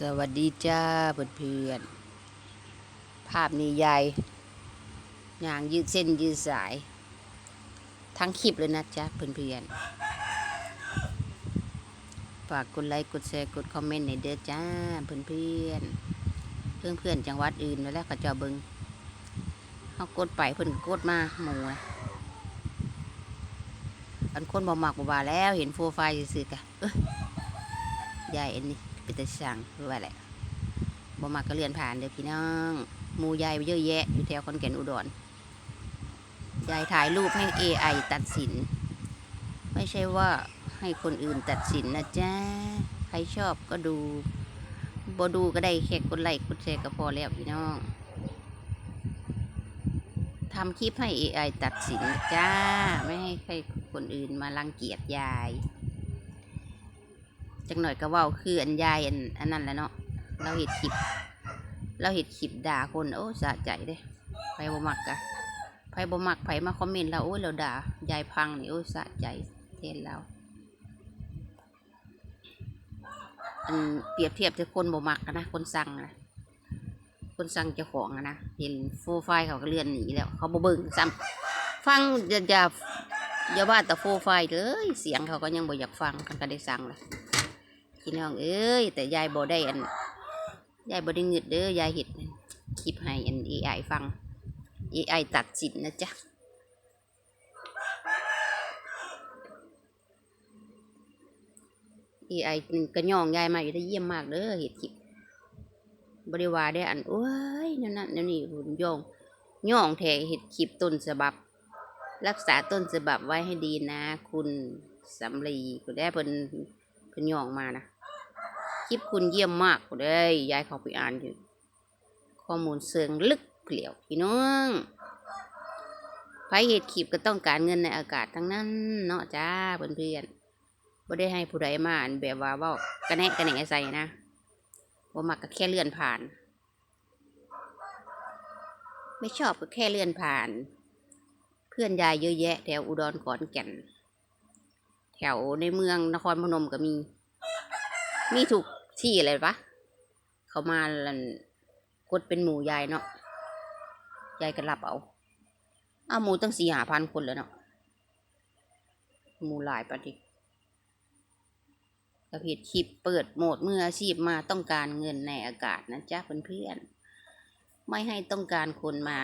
สวัสดีจ้าเพื่อนเพื่อนภาพนี้ยายย่างยืดเส้นยืดสาย ทั้งคลิปเลยนะจ๊ะเพื่อนเพื่อนฝากกดไลค์กดแชร์กดคอมเมนต์ในอยเด้อจ้าเพื่อนเพื่อนเพื่อนเพื่อนจังหวัดอื่นไว้แล้วเขาเจะเบิงเขากดไปเพิ่อนกดมาหมูอันคนบ่มักบ่ว่าแล้วเห็นโฟไฟล์ซื่อๆกะเอ้ยยายอันนี้ เป็นตาสั่งหรือว่าอะไรบ่มากก็เลื่อนผ่านเด้อพี่น้องหมูยายเยอะแยะอยู่แถวคอนแก่นอุดรยายถ่ายรูปให้ AI ตัดสิน ไม่ใช่ว่าให้คนอื่นตัดสินนะจ๊ะ ใครชอบก็ดูบ่ดูก็ได้แค่กดไลค์กดแชร์ก็พอแล้วพี่น้องทำคลิปให้ AI ตัดสินจ้า ไม่ให้ใครคนอื่นมารังเกียจยาย จักหน่อยก็เว่าคืออันยายอันอันนั้นแหละเนาะเราเห็ดคลิป เราเห็ดคลิปด่าคนโอ้สะใจเด้ไผบ่มักกะไผบ่มักไผมาคอมเมนต์เราโอ้ยเราด่ายายพังนี่โอ้ยสะใจแทนเราอันเปรียบเทียบจะคนบ่มักนะคนสั่งนะคนสั่งเจ้าของอะนะเห็นโฟไฟเขาก็เลื่อนหนีแล้ว เขาบ่เบิ่งซ้ำฟังอย่าอย่าอย่าว่าแต่โฟไฟเลย เสียงเขาก็ยังบ่อยากฟังกันก็ได้สั่งเลย พี่น้องเอ้ยแต่ยายบ่ได้อันยายบ่ได้เงึดเด้อยายเห็ดคลิปให้อัน AI ฟัง AI ตัดสินนะจ๊ะ AI ก็ย่องยายมาอยู่ได้เยี่ยมมากเด้อเห็ดคลิปบริวารได้อันโอ้ยนั่นนั่นนี่หุ่นยองย่องแทเห็ดคลิปต้นฉบับ รักษาต้นฉบับไว้ให้ดีนะ คุณสำลีก็ได้เพิ่นเพิ่นย่องมานะ ลิปคุณเยี่ยมมากเลยยายเขาไปอ่านอยู่ ข้อมูลเชิงลึกเปลี่ยวพี่น้องไผเหตุคลิปก็ต้องการเงินในอากาศทั้งนั้นเนาะจ้าเพื่อนเพื่อนๆบ่ได้ให้ผู้ใดมาอ่านแบบว่าเว้ากระแนะกระแหนใส่นะบ่มักก็แค่เลื่อนผ่าน ไม่ชอบก็แค่เลื่อนผ่าน เพื่อนยายเยอะแยะแถวอุดรขอนแก่น แถวในเมืองนครพนมก็มี มีถูก ที่อะไรปะเขามาลันกดเป็นหมูยายเนาะ ยายก็รับเอาเอาหมูตั้งสี่หาพันคนแล้วเนาะ หมูหลายปะดิกระเพจคลิปเปิดโหมดมืออาชีพมาต้องการเงินในอากาศนะจ๊ะเพื่อนๆ ไม่ให้ต้องการคนมา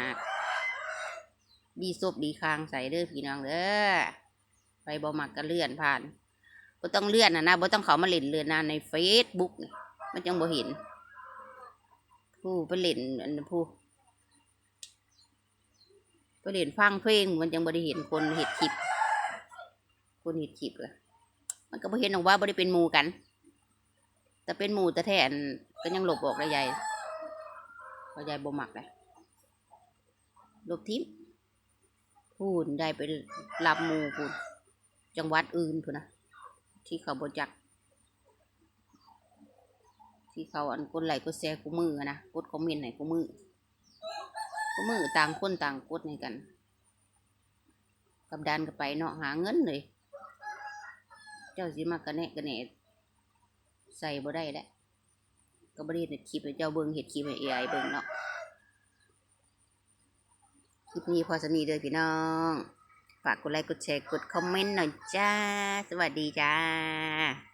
ดีศพดีคางใส่เด้อพี่น้องเด้อไปบอมักก็เลื่อนผ่าน บ่ต้องเลื่อนนะนะบ่ต้องเขามาเล่นเลื่อนนะในเฟซบุ๊กมันจังบ่เห็น ผู้ไปเล่นอันผู้ไปเล่นฟังเพลงมันจังบ่ได้เห็นคนเห็ดคลิป คนเห็ดคลิปเลยมันก็บ่เห็นหรอกว่าบ่ได้เป็นหมู่กัน แต่เป็นหมู่แต่แทนก็ยังหลบออกได้ยายเพราะยายบ่มักเลยลบทิ้งพูนได้ไปรับหมู่พูนจังหวัดอื่นพูนนะ ที่เขาบจัก ที่เขาอันกดไลค์กดแชร์กูมือนะกดคอมเมนต์ไหนกูมือกูมือต่างคนต่างกดในกันกับดันกันไปเนาะหาเงินเลย เจ้าสิมากระแนะกระแหนใส่บ่ได้แหละก็บ่ได้เห็ดคลิปเจ้าเบิ่งเห็ดคลิปให้ AI เบิ่งเนาะคลิปนี้พอสนีเด้อพี่น้อง ฝากกดไลค์กดแชร์กดคอมเมนต์หน่อยจ้า สวัสดีจ้า